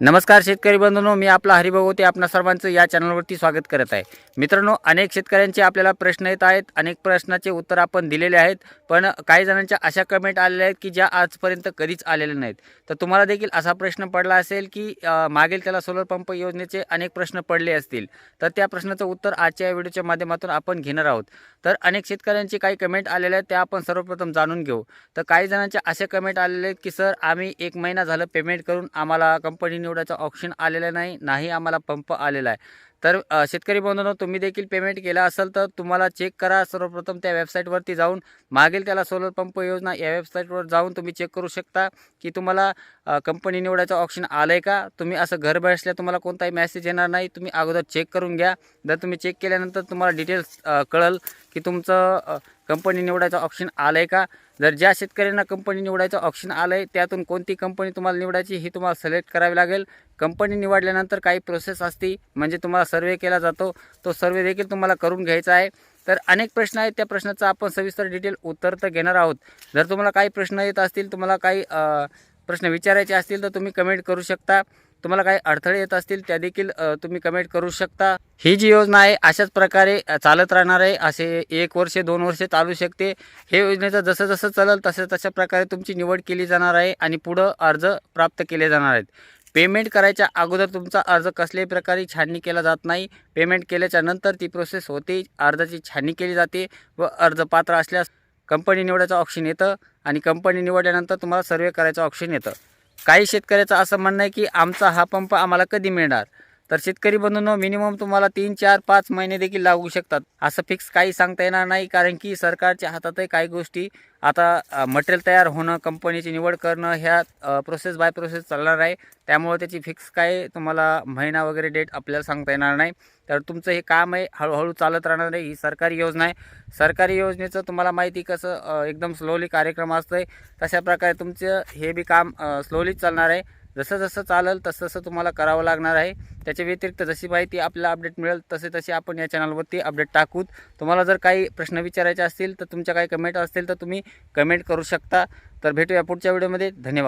नमस्कार शेतकरी बंधूंनो मी आपला हरिभगवती आपणा सर्वांचं या चॅनलवरती स्वागत करत आहे. मित्रांनो अनेक शेतकऱ्यांचे आपल्याला प्रश्न येत आहेत. अनेक प्रश्नाचे उत्तर आपण दिलेले आहेत. पण काही जणांच्या अशा कमेंट आलेल्या आहेत की ज्या आजपर्यंत कधीच आलेल्या नाहीत. तर तुम्हाला देखील असा प्रश्न पडला असेल की मागील त्याला सोलर पंप योजनेचे अनेक प्रश्न पडले असतील. तर त्या प्रश्नाचं उत्तर आजच्या या व्हिडिओच्या माध्यमातून आपण घेणार आहोत. तर अनेक शेतकऱ्यांचे काही कमेंट आलेले आहेत त्या आपण सर्वप्रथम जाणून घेऊ. तर काही जणांचे असे कमेंट आलेले आहेत की सर आम्ही एक महिना झालं पेमेंट करून आम्हाला कंपनीने निवडायचं ऑप्शन आलेलं नाही नाही आम्हाला पंप आलेला आहे. तर शेतकरी बंधूंनो तुम्ही देखील पेमेंट केला असेल तर तुम्हाला चेक करा. सर्वप्रथम त्या वेबसाईटवरती जाऊन मागील त्याला सोलर पंप योजना या वेबसाईटवर जाऊन तुम्ही चेक करू शकता की तुम्हाला कंपनी निवडायचं ऑप्शन आलं आहे का? तुम्ही असं घर बसल्या तुम्हाला कोणताही मेसेज येणार नाही. तुम्ही अगोदर चेक करून घ्या. जर तुम्ही चेक केल्यानंतर तुम्हाला डिटेल्स कळल की तुमचं कंपनी निवडायचं ऑप्शन आलं आहे का? जर ज्या शेतकऱ्यांना कंपनी निवडायचं ऑप्शन आलं आहे त्यातून कोणती कंपनी तुम्हाला निवडायची ही तुम्हाला सिलेक्ट करावी लागेल. कंपनी निवडल्यानंतर काही प्रोसेस असते म्हणजे तुम्हाला सर्वे केला जातो तो सर्वे देखील तुम्हाला करून घ्यायचा आहे. तर अनेक प्रश्न आहेत त्या प्रश्नाचं आपण सविस्तर डिटेल उत्तर तर घेणार आहोत. जर तुम्हाला काही प्रश्न येत असतील तुम्हाला काही प्रश्न विचारायचे असतील तर तुम्ही कमेंट करू शकता. तुम्हाला काही अडथळे येत असतील त्या देखील तुम्ही कमेंट करू शकता. ही जी योजना आहे अशाच प्रकारे चालत राहणार आहे. असे एक वर्ष दोन वर्ष चालू शकते. हे योजनेचं जसं जसं चालेल तसं तशा प्रकारे तुमची निवड केली जाणार आहे आणि पुढं अर्ज प्राप्त केले जाणार आहेत. पेमेंट करायच्या अगोदर तुमचा अर्ज कसल्याही प्रकारे छाननी केला जात नाही. पेमेंट केल्याच्यानंतर ती प्रोसेस होते. अर्जाची छाननी केली जाते व अर्ज पात्र असल्यास कंपनी निवडायचं ऑप्शन येतं आणि कंपनी निवडल्यानंतर तुम्हाला सर्वे करायचं ऑप्शन येतं. काही शेतकऱ्याचं असं म्हणणं आहे की आमचा हा पंप आम्हाला कधी मिळणार? तर शेतकरी बंधूंनो मिनिमम तुम्हाला तीन चार पाच महिने देखील लागू शकतात. असं फिक्स काही सांगता येणार नाही कारण की सरकारच्या हातातही काही गोष्टी आता मटेरियल तयार होणं कंपनीची निवड करणं ह्या प्रोसेस बाय प्रोसेस चालणार आहे. त्यामुळे त्याची फिक्स काय तुम्हाला महिना वगैरे डेट आपल्याला सांगता येणार नाही. तर तुमचं हे काम आहे हळूहळू चालत राहणार आहे ही सरकारी योजना आहे. सरकारी योजनेचं तुम्हाला माहिती कसं एकदम स्लोली कार्यक्रम असतं आहे तशा प्रकारे तुमचं हे बी काम स्लोलीच चालणार आहे. जसं जसं चालेल तसं तसं तुम्हाला करावं लागणार आहे. त्याच्या व्यतिरिक्त जशी माहिती आपल्याला अपडेट मिळेल तसे तसे आपण या चॅनलवरती अपडेट टाकूत. तुम्हाला जर काही प्रश्न विचारायचे असतील तर तुमच्या काही कमेंट असतील तर तुम्ही कमेंट करू शकता. तर भेटूया पुढच्या व्हिडिओमध्ये धन्यवाद.